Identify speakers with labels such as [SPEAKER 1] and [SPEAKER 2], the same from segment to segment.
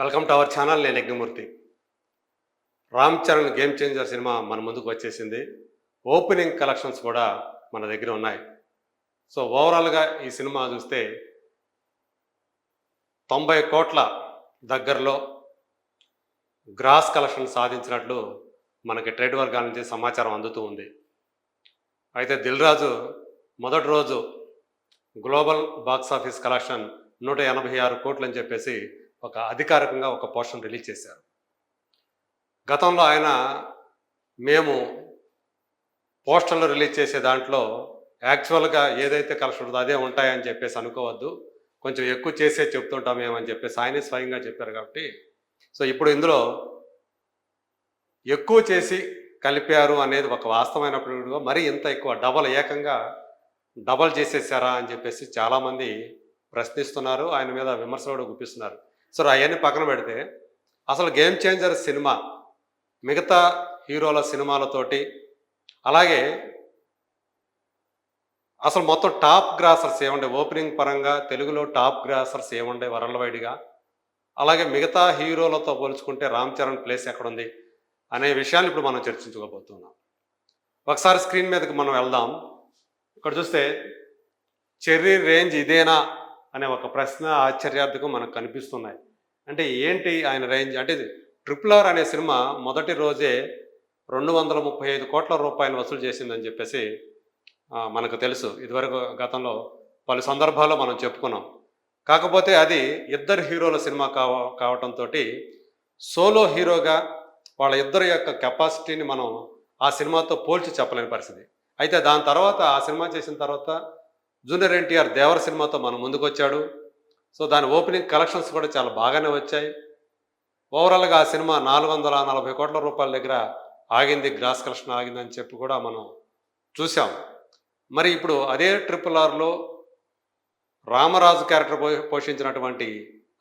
[SPEAKER 1] Welcome to our channel నేను Yagnamurthy. Ram Charan game changer cinema మన ముందుకు వచ్చేసింది. ఓపెనింగ్ కలెక్షన్స్ కూడా మన దగ్గర ఉన్నాయి. సో ఓవరాల్గా ఈ సినిమా చూస్తే తొంభై కోట్ల దగ్గరలో గ్రాస్ కలెక్షన్ సాధించినట్లు మనకి ట్రేడ్ వర్గాల నుంచి సమాచారం అందుతూ ఉంది. అయితే దిల్ రాజు మొదటి రోజు గ్లోబల్ బాక్స్ ఆఫీస్ కలెక్షన్ నూట ఎనభై ఆరు కోట్లు అని చెప్పేసి ఒక అధికారికంగా ఒక పోస్టర్ రిలీజ్ చేశారు. గతంలో ఆయన మేము పోస్టర్లు రిలీజ్ చేసే దాంట్లో యాక్చువల్గా ఏదైతే కలెక్షన్ ఉంటుందో అదే ఉంటాయని చెప్పేసి అనుకోవద్దు. కొంచెం ఎక్కువ చేసే చెప్తుంటాం మేమని చెప్పేసి ఆయనే స్వయంగా చెప్పారు కాబట్టి. సో ఇప్పుడు ఇందులో ఎక్కువ చేసి కలిపారు అనేది ఒక వాస్తవమైనప్పుడు మరీ ఇంత ఎక్కువ డబల్ ఏకంగా డబల్ చేసేసారా అని చెప్పేసి చాలామంది ప్రశ్నిస్తున్నారు. ఆయన మీద విమర్శలు కూడా గుప్పిస్తున్నారు. సరే అవన్నీ పక్కన పెడితే అసలు గేమ్ చేంజర్ సినిమా మిగతా హీరోల సినిమాలతోటి అలాగే అసలు మొత్తం టాప్ గ్రాసర్స్ ఏముండే ఓపెనింగ్ పరంగా తెలుగులో టాప్ గ్రాసర్స్ ఏముండే వరల్డ్ వైడ్గా అలాగే మిగతా హీరోలతో పోల్చుకుంటే రామ్ చరణ్ ప్లేస్ ఎక్కడుంది అనే విషయాన్ని ఇప్పుడు మనం చర్చించుకోబోతున్నాం. ఒకసారి స్క్రీన్ మీదకి మనం వెళ్దాం. ఇక్కడ చూస్తే చెర్రీ రేంజ్ ఇదేనా? అనే ఒక ప్రశ్న ఆశ్చర్యార్థకం మనకు కనిపిస్తున్నాయి. అంటే ఏంటి ఆయన రేంజ్? అంటే ట్రిపుల్ ఆర్ అనే సినిమా మొదటి రోజే రెండు వందల ముప్పై ఐదు కోట్ల రూపాయలు వసూలు చేసిందని చెప్పేసి మనకు తెలుసు. ఇదివరకు గతంలో పలు సందర్భాల్లో మనం చెప్పుకున్నాం. కాకపోతే అది ఇద్దరు హీరోల సినిమా కావ కావటంతో సోలో హీరోగా వాళ్ళ ఇద్దరి యొక్క కెపాసిటీని మనం ఆ సినిమాతో పోల్చి చెప్పలేని పరిస్థితి. అయితే దాని తర్వాత ఆ సినిమా చేసిన తర్వాత జూనియర్ ఎన్టీఆర్ దేవర సినిమాతో మనం ముందుకు వచ్చాడు సో దాని ఓపెనింగ్ కలెక్షన్స్ కూడా చాలా బాగానే వచ్చాయి. ఓవరాల్గా ఆ సినిమా నాలుగు వందల నలభై కోట్ల రూపాయల దగ్గర ఆగింది గ్రాస్ కలెక్షన్ ఆగిందని చెప్పి కూడా మనం చూసాం మరి ఇప్పుడు అదే ట్రిపుల్ ఆర్లో రామరాజు క్యారెక్టర్ పో- పోషించినటువంటి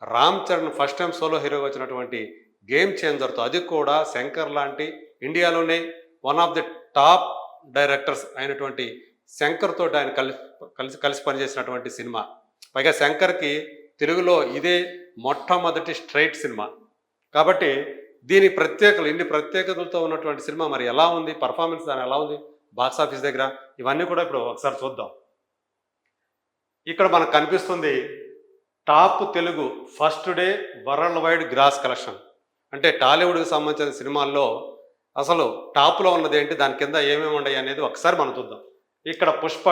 [SPEAKER 1] Ram Charan first time solo హీరోగా వచ్చినటువంటి గేమ్ చేంజర్తో అది కూడా శంకర్ లాంటి ఇండియాలోనే one of the top directors అయినటువంటి శంకర్ తోటి ఆయన కలిసి కలిసి కలిసి పనిచేసినటువంటి సినిమా. పైగా శంకర్కి తెలుగులో ఇదే మొట్టమొదటి స్ట్రైట్ సినిమా. కాబట్టి దీని ప్రత్యేకలు ఇన్ని ప్రత్యేకతలతో ఉన్నటువంటి సినిమా మరి ఎలా ఉంది? పర్ఫార్మెన్స్ దాని ఎలా ఉంది? బాక్స్ ఆఫీస్ దగ్గర ఇవన్నీ కూడా ఇప్పుడు ఒకసారి చూద్దాం. ఇక్కడ మనకు కనిపిస్తుంది top Telugu first day worldwide gross collection. అంటే టాలీవుడ్కి సంబంధించిన సినిమాల్లో అసలు టాప్లో ఉన్నది ఏంటి? దాని కింద ఏమేమి ఉన్నాయి అనేది ఒకసారి మనం చూద్దాం. ఇక్కడ పుష్ప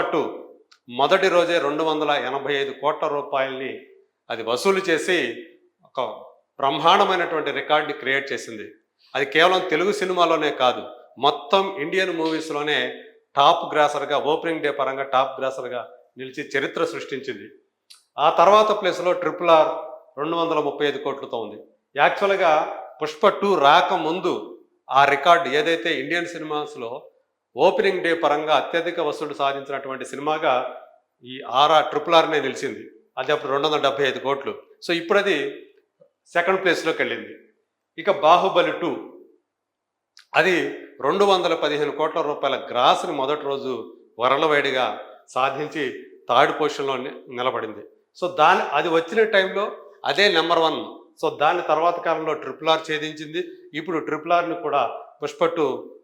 [SPEAKER 1] మొదటి రోజే రెండు వందల ఎనభై ఐదు కోట్ల రూపాయల్ని అది వసూలు చేసి ఒక బ్రహ్మాండమైనటువంటి రికార్డ్ని క్రియేట్ చేసింది. అది కేవలం తెలుగు సినిమాలోనే కాదు మొత్తం ఇండియన్ మూవీస్లోనే టాప్ గ్రాసర్గా ఓపెనింగ్ డే పరంగా టాప్ గ్రాసర్గా నిలిచి చరిత్ర సృష్టించింది. ఆ తర్వాత ప్లేస్లో ట్రిపుల్ ఆర్ రెండు వందల ముప్పై ఐదు కోట్లతో ఉంది. యాక్చువల్గా పుష్ప టూ రాకముందు ఆ రికార్డు ఏదైతే ఇండియన్ సినిమాస్లో ఓపెనింగ్ డే పరంగా అత్యధిక వసూలు సాధించినటువంటి సినిమాగా ఈ ఆర్ఆర్ ట్రిపుల్ ఆర్నే నిలిచింది. అది అప్పుడు రెండు వందల డెబ్బై ఐదు కోట్లు. సో ఇప్పుడు అది సెకండ్ ప్లేస్లోకి వెళ్ళింది. ఇక బాహుబలి టూ. అది రెండు వందల పదిహేను కోట్ల రూపాయల గ్రాస్ని మొదటి రోజు వరలవేడిగా సాధించి థర్డ్ పొజిషన్లో నిలబడింది. సో దాని అది వచ్చిన టైంలో అదే నెంబర్ వన్. సో దాని తర్వాత కాలంలో ట్రిపుల్ ఆర్ ఛేదించింది. ఇప్పుడు ట్రిపుల్ ఆర్ని కూడా పుష్పట్టు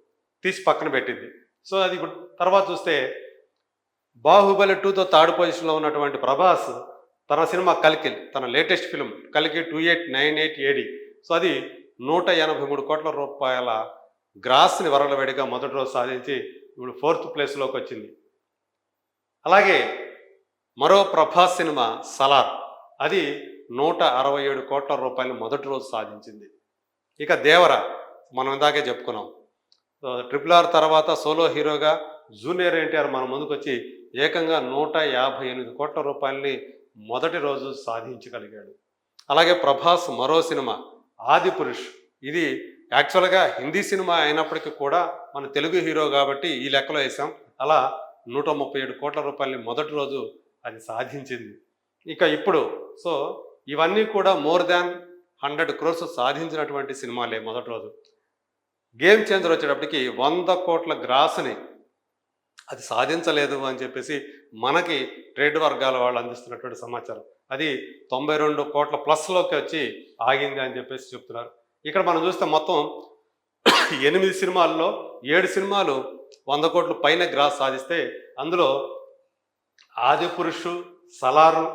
[SPEAKER 1] తీసి పక్కన పెట్టింది. సో అది ఇప్పుడు తర్వాత చూస్తే బాహుబలి టూతో థర్డ్ పొజిషన్లో ఉన్నటువంటి ప్రభాస్ తన సినిమా కలికిల్ తన లేటెస్ట్ ఫిల్మ్ కలికి two eight nine eight AD so అది నూట ఎనభై మూడు కోట్ల రూపాయల గ్రాస్ని వరలవేడిగా మొదటి రోజు సాధించి ఇప్పుడు ఫోర్త్ ప్లేస్లోకి వచ్చింది. అలాగే మరో ప్రభాస్ సినిమా సలార్ అది నూట అరవై ఏడు కోట్ల రూపాయలు మొదటి రోజు సాధించింది. ఇక దేవర మనం ఇందాకే చెప్పుకున్నాం ట్రిపుల్ ఆర్ తర్వాత సోలో హీరోగా జూనియర్ ఎన్టీఆర్ మన ముందుకు వచ్చి ఏకంగా నూట యాభై ఎనిమిది కోట్ల రూపాయలని మొదటి రోజు సాధించగలిగాడు. అలాగే ప్రభాస్ మరో సినిమా ఆది పురుష్. ఇది యాక్చువల్గా హిందీ సినిమా అయినప్పటికీ కూడా మన తెలుగు హీరో కాబట్టి ఈ లెక్కలో వేసాం. అలా నూట ముప్పై ఏడు కోట్ల రూపాయలని మొదటి రోజు అది సాధించింది. ఇక ఇప్పుడు సో ఇవన్నీ కూడా మోర్ దాన్ హండ్రెడ్ క్రోర్స్ సాధించినటువంటి సినిమాలే మొదటి రోజు. గేమ్ చేంజర్ వచ్చేటప్పటికి వంద కోట్ల గ్రాస్ని అది సాధించలేదు అని చెప్పేసి మనకి ట్రేడ్ వర్గాల వాళ్ళు అందిస్తున్నటువంటి సమాచారం. అది తొంభై రెండు కోట్ల ప్లస్లోకి వచ్చి ఆగింది అని చెప్పేసి చెప్తున్నారు. ఇక్కడ మనం చూస్తే మొత్తం ఎనిమిది సినిమాల్లో ఏడు సినిమాలు వంద కోట్ల పైన గ్రాస్ సాధిస్తే అందులో ఆది పురుషు సలారు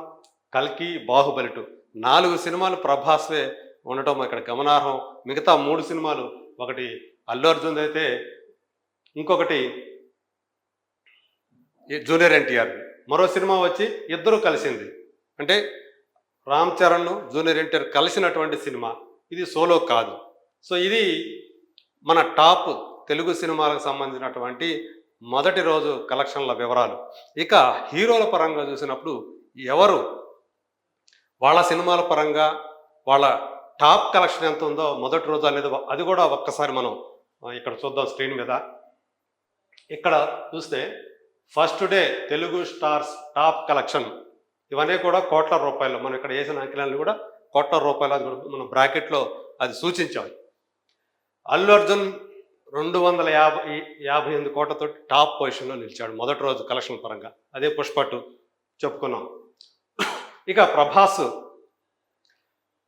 [SPEAKER 1] కల్కి బాహుబలిటు నాలుగు సినిమాలు ప్రభాస్వే ఉండటం ఇక్కడ గమనార్హం. మిగతా మూడు సినిమాలు ఒకటి అల్లు అర్జున్ అయితే ఇంకొకటి జూనియర్ ఎన్టీఆర్. మరో సినిమా వచ్చి ఇద్దరు కలిసింది. అంటే రామ్ చరణ్ జూనియర్ ఎన్టీఆర్ కలిసినటువంటి సినిమా. ఇది సోలో కాదు. సో ఇది మన టాప్ తెలుగు సినిమాలకు సంబంధించినటువంటి మొదటి రోజు కలెక్షన్ల వివరాలు. ఇక హీరోల పరంగా చూసినప్పుడు ఎవరు? వాళ్ళ సినిమాల పరంగా వాళ్ళ టాప్ కలెక్షన్ ఎంత ఉందో మొదటి రోజు అనేది అది కూడా ఒక్కసారి మనం ఇక్కడ చూద్దాం స్క్రీన్ మీద. ఇక్కడ చూస్తే first day Telugu stars top collection. ఇవన్నీ కూడా కోట్ల రూపాయలు. మనం ఇక్కడ వేసిన అంకెలను కూడా కోట్ల రూపాయలు అది కూడా మనం బ్రాకెట్లో అది సూచించాం. అల్లు అర్జున్ రెండు వందల యాభై యాభై ఎనిమిది కోట్లతో టాప్ పొజిషన్లో నిలిచాడు మొదటి రోజు కలెక్షన్ పరంగా. అదే పుష్పట్టు చెప్పుకున్నాం. ఇక ప్రభాస్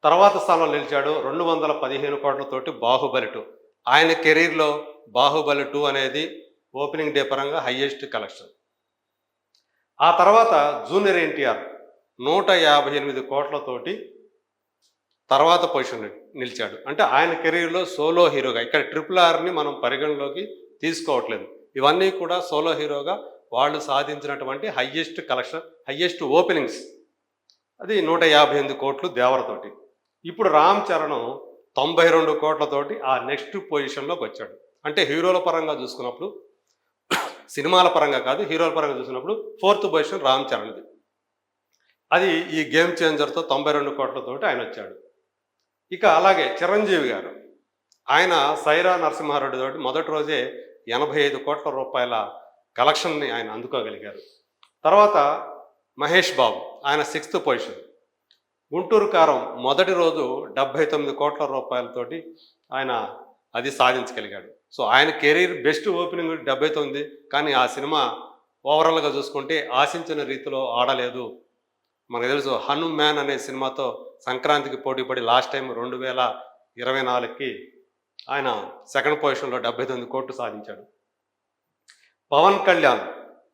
[SPEAKER 1] తర్వాత స్థానంలో నిలిచాడు రెండు వందల పదిహేను కోట్లతోటి బాహుబలి టూ ఆయన కెరీర్లో బాహుబలి టూ అనేది ఓపెనింగ్ డే పరంగా హయ్యెస్ట్ కలెక్షన్. ఆ తర్వాత జూనియర్ ఎన్టీఆర్ నూట యాభై ఎనిమిది కోట్లతోటి తర్వాత పొజిషన్ నిలిచాడు. అంటే ఆయన కెరీర్లో సోలో హీరోగా ఇక్కడ ట్రిపుల్ ఆర్ని మనం పరిగణలోకి తీసుకోవట్లేదు. ఇవన్నీ కూడా సోలో హీరోగా వాళ్ళు సాధించినటువంటి హయ్యెస్ట్ కలెక్షన్ హయ్యెస్ట్ ఓపెనింగ్స్. అది నూట యాభై ఎనిమిది కోట్లు దేవరతోటి ఇప్పుడు రామ్ చరణ్ తొంభై రెండు కోట్లతోటి ఆ నెక్స్ట్ పొజిషన్లోకి వచ్చాడు. అంటే హీరోల పరంగా చూసుకున్నప్పుడు సినిమాల పరంగా కాదు హీరోల పరంగా చూసినప్పుడు ఫోర్త్ పొజిషన్ రామ్ చరణ్ది. అది ఈ గేమ్ చేంజర్తో తొంభై రెండు కోట్లతోటి ఆయన వచ్చాడు. ఇక అలాగే చిరంజీవి గారు ఆయన సైరా నరసింహారెడ్డి తోటి మొదటి రోజే ఎనభై ఐదు కోట్ల రూపాయల కలెక్షన్ని ఆయన అందుకోగలిగారు. తర్వాత మహేష్ బాబు ఆయన సిక్స్త్ పొజిషన్. గుంటూరు కారం మొదటి రోజు డెబ్బై తొమ్మిది కోట్ల రూపాయలతోటి ఆయన అది సాధించగలిగాడు. సో ఆయన కెరీర్ బెస్ట్ ఓపెనింగ్ డెబ్బై తొమ్మిది కానీ ఆ సినిమా ఓవరాల్గా చూసుకుంటే ఆశించిన రీతిలో ఆడలేదు. మనకు తెలుసు హనుమాన్ అనే సినిమాతో సంక్రాంతికి పోటీపడి లాస్ట్ టైం రెండు వేల ఇరవై నాలుగుకి ఆయన సెకండ్ పొజిషన్లో డెబ్బై తొమ్మిది కోట్లు సాధించాడు. పవన్ కళ్యాణ్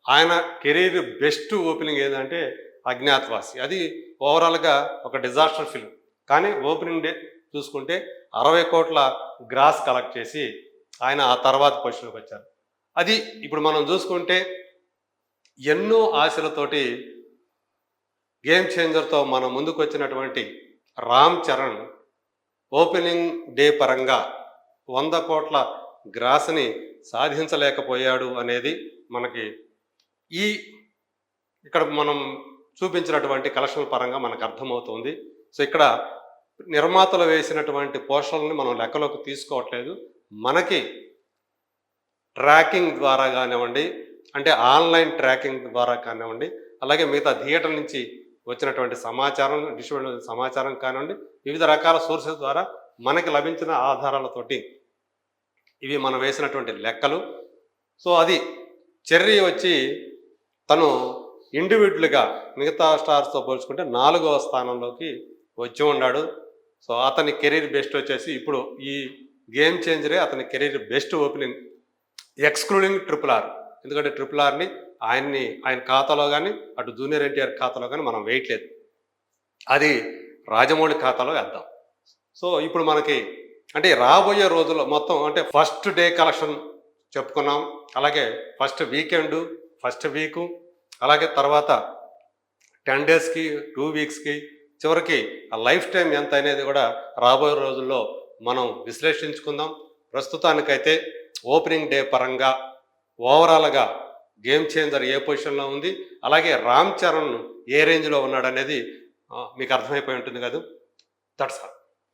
[SPEAKER 1] ఆయన కెరీర్ బెస్ట్ ఓపెనింగ్ ఏంటంటే అజ్ఞాతవాసి అది ఓవరాల్గా ఒక డిజాస్టర్ ఫిల్మ్. కానీ ఓపెనింగ్ డే చూసుకుంటే అరవై కోట్ల గ్రాస్ కలెక్ట్ చేసి ఆయన ఆ తర్వాత పొజిషన్కి వచ్చారు. అది ఇప్పుడు మనం చూసుకుంటే ఎన్నో ఆశలతోటి గేమ్ చేంజర్తో మన ముందుకు వచ్చినటువంటి రామ్ చరణ్ ఓపెనింగ్ డే పరంగా వంద కోట్ల గ్రాస్ని సాధించలేకపోయాడు అనేది మనకి ఈ ఇక్కడ మనం చూపించినటువంటి కలెక్షన్ పరంగా మనకు అర్థమవుతుంది. సో ఇక్కడ నిర్మాతలు వేసినటువంటి పోషణల్ని మనం లెక్కలోకి తీసుకోవట్లేదు. మనకి ట్రాకింగ్ ద్వారా కానివ్వండి అంటే ఆన్లైన్ ట్రాకింగ్ ద్వారా కానివ్వండి అలాగే మిగతా థియేటర్ నుంచి వచ్చినటువంటి సమాచారం డిస్ట్రిబ్యూట్ సమాచారం కానివ్వండి వివిధ రకాల సోర్సెస్ ద్వారా మనకి లభించిన ఆధారాలతోటి ఇవి మనం వేసినటువంటి లెక్కలు. సో అది చెర్రీ వచ్చి తను ఇండివిజువల్గా మిగతా స్టార్స్తో పోల్చుకుంటే నాలుగవ స్థానంలోకి వచ్చి ఉన్నాడు. సో అతని కెరీర్ బెస్ట్ వచ్చేసి ఇప్పుడు ఈ గేమ్ చేంజరే అతని career best opening excluding triple R. ఎందుకంటే ట్రిపుల్ ఆర్ని ఆయన్ని ఆయన ఖాతాలో కానీ అటు జూనియర్ ఎన్టీఆర్ ఖాతాలో కానీ మనం వేయట్లేదు. అది రాజమౌళి ఖాతాలో వేద్దాం. సో ఇప్పుడు మనకి అంటే రాబోయే రోజుల్లో మొత్తం అంటే ఫస్ట్ డే కలెక్షన్ చెప్పుకున్నాం. అలాగే ఫస్ట్ వీకెండ్ ఫస్ట్ వీకు అలాగే తర్వాత టెన్ డేస్కి టూ వీక్స్కి చివరికి ఆ లైఫ్ టైం ఎంత అనేది కూడా రాబోయే రోజుల్లో మనం విశ్లేషించుకుందాం. ప్రస్తుతానికైతే ఓపెనింగ్ డే పరంగా ఓవరాల్గా గేమ్ చేంజర్ ఏ పొజిషన్లో ఉంది అలాగే రామ్ చరణ్ ఏ రేంజ్లో ఉన్నాడనేది మీకు అర్థమైపోయి ఉంటుంది కదా? That's all.